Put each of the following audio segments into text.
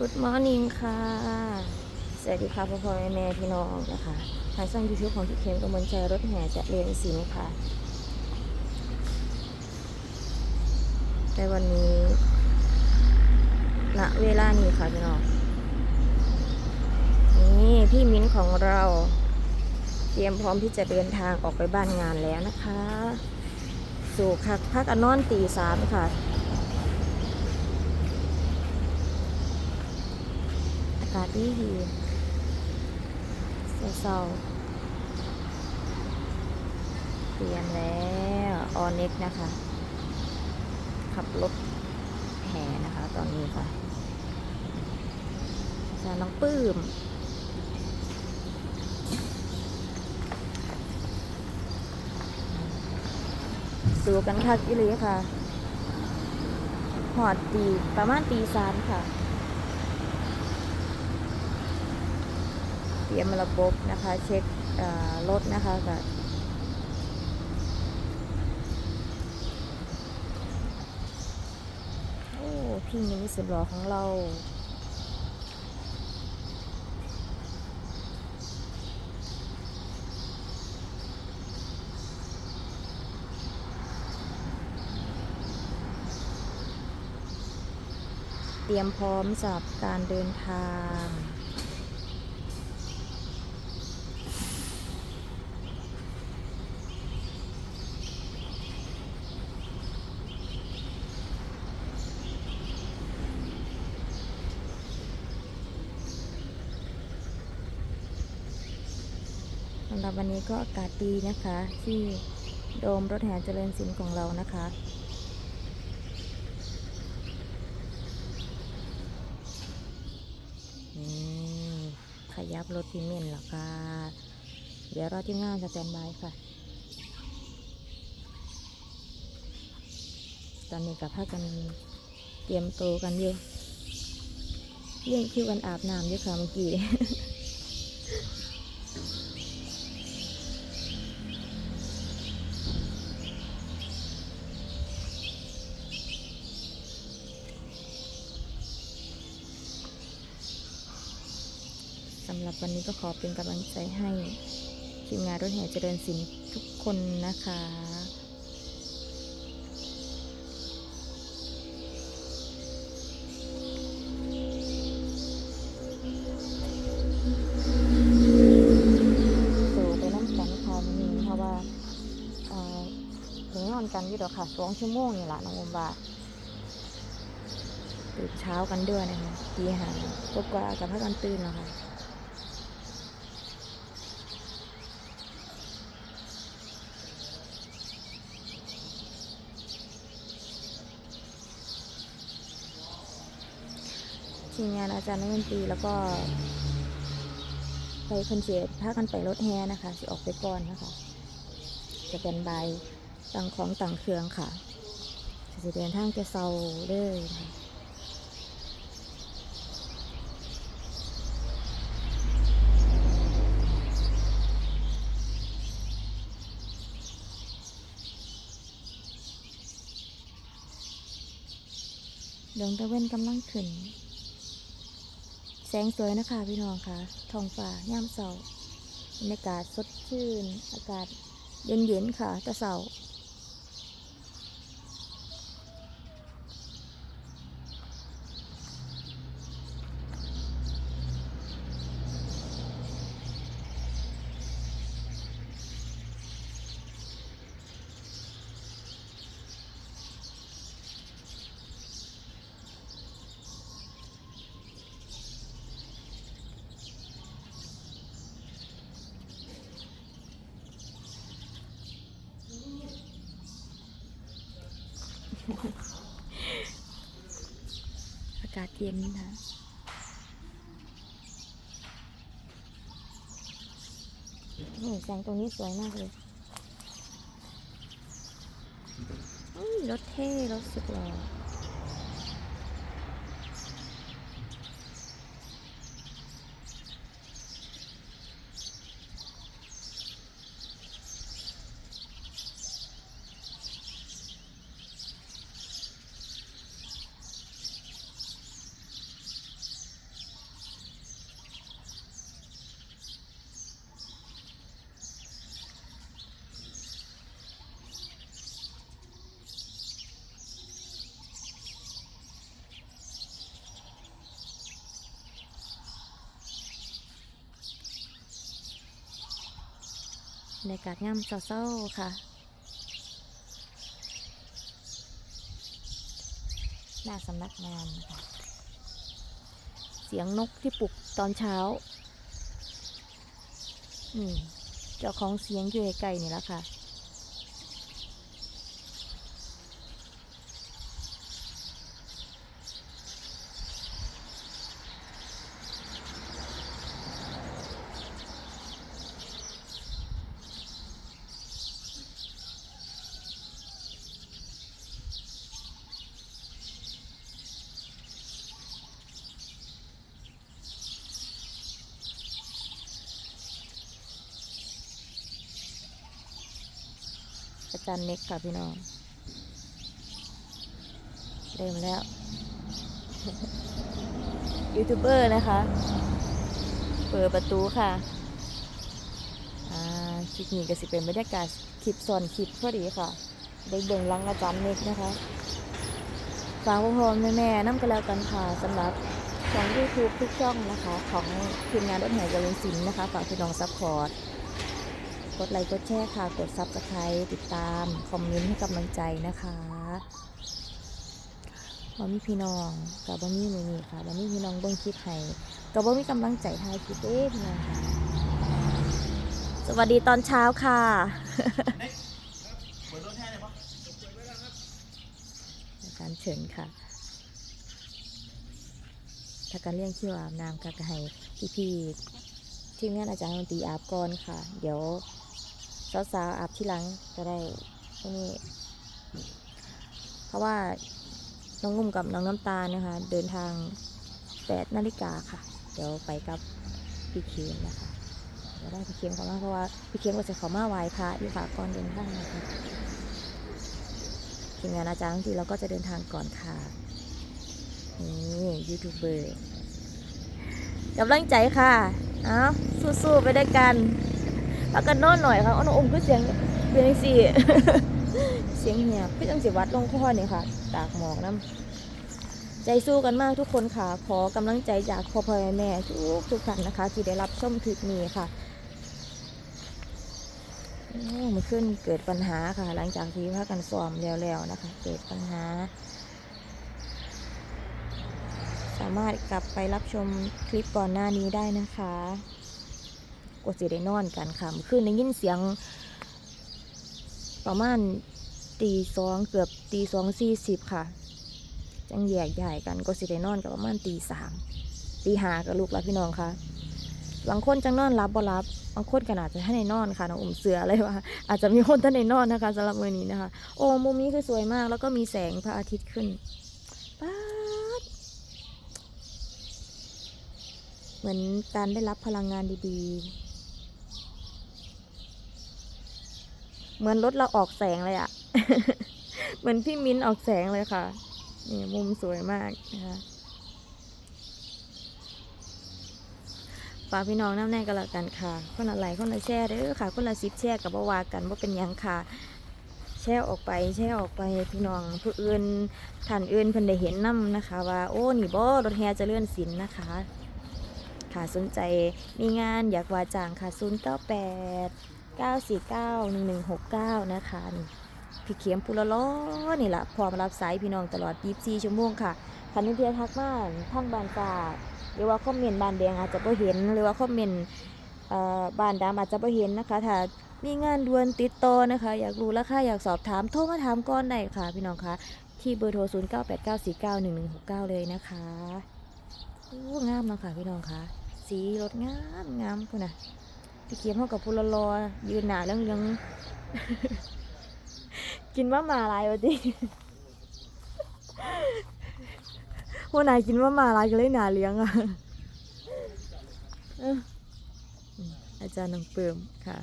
Good morning ค่ะ สวัสดีค่ะพ่อพ่อแม่แม่พี่น้องนะคะทางช่องยูทูบของพี่เข็มกมลใจรถแห่จะเรียนสินค่ะในวันนี้ณเวลานี้ค่ะพี่น้อง นี่พี่มิ้นของเรา เตรียมพร้อมที่จะเดินทางออกไปบ้านงานแล้วนะคะ สู่คักพักอนนอนตีสามค่ะากาศดีดีเศร้าเตรียมแล้วออเน็กนะคะ ขับรถแห่นะคะ ตอนนี้ค่ะจะน้องปื้มสู่กันคักอีหลีค่ะหอดตีประมาณตีสามค่ะ เตรียมระบบนะคะ เช็ครถนะคะกับโอ้พี่มินิสุดหล่อของเราเตรียมพร้อมสำหรับการเดินทางำหรับวันนี้ก็อากาศดีนะคะ ที่โดมรถแห่เจริญสินของเรานะคะ นี่ขยับรถพิเมนแล้วค่ะเดี๋ยวรอทีมงานสแตนบายค่ะ ตอนนี้กับพากันเตรียมตัวกันอยู่เรียกคิวกันอาบน้ำอยู่ค่ะเมื่อกี้ หรับวันนี้ก็ขอเป็นกำลังใจให้ทีมงานรถแห่เจริญสินทุกคนนะคะสู่ไปน้ำกันค่ะวันนี้เพราะว่าเอ่อถึงนอนกันอยู่ดอกค่ะสองชั่วโมงนี่แหละน้องอมว่าตื่นเช้ากันด้วยนะคะตีห้ากกว่ากับพักกันตื่นแล้วค่ะ ทีมงานอาจารย์นักดนตรีแล้วก็ ไปคอนเสิร์ตพากันไปรถแฮนะคะสิออกไปก่อนนะคะ จะเป็นใบายต่างของต่างเครื่องค่ะจะเดินทางจะเซาเลยนะคะดวงตะเวนกำลังขึ้น สงสวยนะคะพี่น้องค่ะท้องฟ้าย่ามเสาบรรยากาศสดชื่น อากาศเย็นๆค่ะแตะเสาอาศเย็นนะโอ้แสงตรงนี้สวยมากเลยอุ้ยรถเท่ รถสุดหล่อ บรรยากาศย่ำเศร้าๆค่ะหน้าสำนักงานนะคะเสียงนกที่ปลุกตอนเช้านี่เจ้าของเสียงอยู่ไกลๆนี่แล้วค่ะ อาจารย์เน็กค่ะพี่น้อง เริ่มแล้ว ยูทูบเบอร์นะคะ เปิดประตูค่ะคลิปนี้ก็สิเป็นบรรยากาศคลิปซ้อนคลิปพอดีค่ะ ได้เบิ่งลังอาจารย์เน็กนะคะฝากพ่อพ่อแม่แม่น้ำกันแล้วกันค่ะสำหรับของ YouTube ทุกช่องนะคะ ของทีมงานรถแห่เจริญศิลป์นะคะฝากพี่น้องซัพพอร์ต กดไลค์กดแชร์ค่ะ กดซับสไครต์ติดตาม คอมเมนต์ให้กำลังใจนะคะบ่มีพี่น้องกับบ่มีมือนี่ค่ะบ่มีพี่น้องเบิ่งคลิปให้กับบ่มีกำลังใจทายคลิปเด้พี่น้องค่ะ สวัสดีตอนเช้าค่ะเปิดรถแท้เลยปะอารเฉินค่ะถ้าการเลี้ยงคิวอาบน้ำค่ะก็ให้พี่ๆทีมงานอาจารย์ดนตรีอาบก่อนค่ะ เดี๋ยว สาวๆอาบที่หลังจะได้ที่นี่ เพราะว่าน้องงุ่มกับน้องน้ำตาลนะคะ เดินทาง8นาฬิกาค่ะ เดี๋ยวไปกับพี่เคียมนะคะเดี๋ยวได้พี่เคียมเขามาเพราะว่าพี่เคียมก็จะขามาไหว้พระอยู่ค่ะก่อนเดินทางนะคะทีมงานอาจารย์บางทีเราก็จะเดินทางก่อนค่ะนี่ยูทูบเบอร์กำลังใจค่ะ เอาสู้ๆไปด้วยกัน พักกันนอนหน่อยค่ะอ้อนอมคือเสียงเบียงสี่เสียงเหียบพี่จังสิวัดลงคอนี่ยค่ะ ตากหมอกน้ำใจสู้กันมากทุกคนค่ะ ขอกำลังใจจากพ่อพ่อแม่ทุกทุกท่านนะคะ ที่ได้รับชมคลิปนี้ค่ะโอ้มันขึ้นเกิดปัญหาค่ะ หลังจากที่พากันซ้อมแล้วๆนะคะ เกิดปัญหา สามารถกลับไปรับชมคลิปก่อนหน้านี้ได้นะคะ กดสิได้นอนกันค่ะเมื่อคืนได้ยินเสียง ประมาณตีสองเกือบตีสองสี่สิบค่ะ จังแยกใหญ่กันก็สิได้นอนกับประมาณตีสามตีห้ากับลูกแล้วพี่น้องค่ะบางคนจังนอนรับบ่รับบางคนก็อาจจะให้ในนอนค่ะน้องอุ่มเสืออะไรว่าอาจจะมีคนท่านในนอนนะคะสำหรับมือนี้นะคะ โอ้มุมนี้คือสวยมากแล้วก็มีแสงพระอาทิตย์ขึ้นป๊าดเหมือนการได้รับพลังงานดีๆ เหมือนรถเราออกแสงเลยอะ เหมือนพี่มิ้นออกแสงเลยค่ะ นี่มุมสวยมากนะคะฝากพี่น้องน้ำแน่กันละกันค่ะ คนละไลค์คนละแชร์เด้อค่ะ คนละซิปแชร์กับว่าวากันว่าเป็นยังค่ะ แชร์ออกไป แชร์ออกไปพี่น้องผู้อื่นท่านอื่นเพิ่นได้เห็นนํนะคะ ว่าโอ้นี่บ่รถแห่เจริญศิลป์นะคะ ค่ะสนใจมีงานอยากว่าจ้างค่ะ098 949 1169 นะคะนี่พี่เขียมปุระล้อนี่แหละพร้อมรับสายพี่น้องตลอด 24 ชั่วโมงค่ะคันนี้เพียทักมาทางบานกาหรือว่าคอมเมนต์บานแดงอาจจะบ่เห็น หรือว่าคอมเมนต์เอ่อบานดำอาจจะบ่เห็นนะคะ ถ้ามีงานด่วนติดต่อนะคะ อยากรู้ราคาอยากสอบถามโทรมาถามก่อนได้ค่ะ พี่น้องคะที่เบอร์โทร 0989491169 เลยนะคะโอ้งามเนาะค่ะพี่น้องคะสีรถงามงามคุณน่ะ พี่เขียมเขากับพุลลอยืนหนาเรื่องเรื่องกินว่ามาลายวะจิหัวหนายกินว่ามาลายก็เลยหนาเลี้ยงอะอาจารย์น้องเปิมค่ะ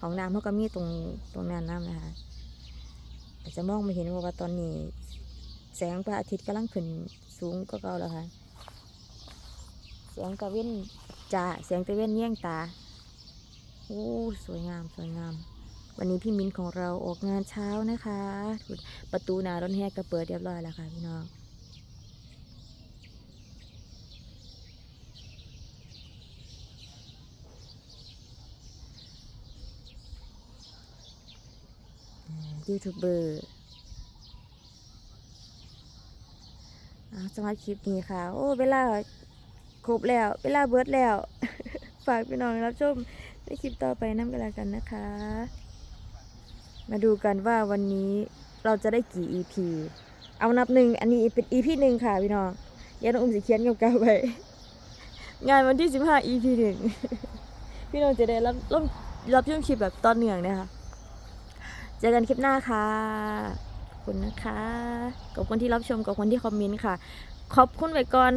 ของน้ำเขาก็มีตรงตรงนั้นน้ำนะคะอาจจะมองไม่เห็นเพราะว่าตอนนี้ แสงพระอาทิตย์กำลังขึ้นสูงก็เก่าแล้วค่ะ แสงตะเว้น จ้าแสงตะเวนเนี่ยงตาโอ้สวยงามสวยงาม วันนี้พี่มิ้นของเราออกงานเช้านะคะ ประตูหนารถแหกก็เปิดเรียบร้อยแล้วค่ะพี่น้องยูทูบเบอร์สำหรับคลิปนี้ค่ะ โอ้ เวลา ครบแล้ว เวลาเบิร์ดแล้ว ฝากพี่น้องรับชมในคลิปต่อไปน้ำกันแล้วกันนะคะ มาดูกันว่าวันนี้เราจะได้กี่ EP เอานับหนึ่งอันนี้เป็น EP หนึ่งค่ะพี่น้องยันองอุ้มสิเขียนกับเก่าๆไปงานวันที่ 15 EP หนึ่งพี่น้องจะได้รับรับรับชมคลิปแบบตอนเนื่องนะคะเจอกันคลิปหน้าค่ะขอบคุณนะคะ ขอบคุณที่รับชมขอบคุณที่คอมเมนต์ค่ะ ขอบคุณไว้ก่อน